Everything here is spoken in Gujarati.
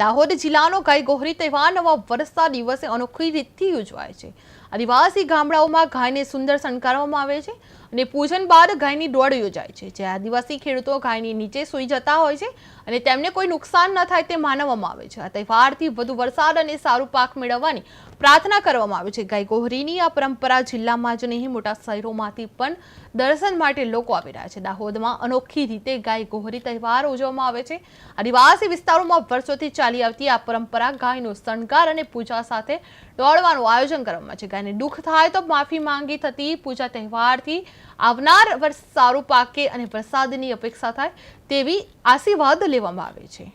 દાહોદ જિલ્લાનો ગાય ગોહરી તહેવાર નવા વર્ષના દિવસે અનોખી રીતથી ઉજવાય છે. આદિવાસી ગામડાઓમાં ગાયને સુંદર શણગારવામાં આવે છે અને પૂજન બાદ ગાયની દોડ યોજાય છે, જે આદિવાસી ખેડૂતો ગાયની નીચે સૂઈ જતા હોય છે અને તેમને કોઈ નુકસાન ન થાય તે માનવામાં આવે છે. આ તહેવારથી વધુ વરસાદ અને સારું પાક મેળવવાની પ્રાર્થના કરવામાં આવે છે. ગાય ગોહરીની આ પરંપરા જિલ્લામાં જ નહીં, મોટા શહેરોમાંથી પણ દર્શન માટે લોકો આવી રહ્યા છે. દાહોદમાં અનોખી રીતે ગાય ગોહરી તહેવાર ઉજવવામાં આવે છે. આદિવાસી વિસ્તારોમાં વર્ષોથી ચાલી આવતી આ પરંપરા ગાયનો શણગાર અને પૂજા સાથે દોડવાનું આયોજન કરવામાં આવે છે. ગાયને દુઃખ થાય તો માફી માંગી થતી પૂજા તહેવારથી આવનાર વર્ષ સારું પાકે અને વરસાદની અપેક્ષા થાય તેવી આશીર્વાદ લેવામાં આવે છે.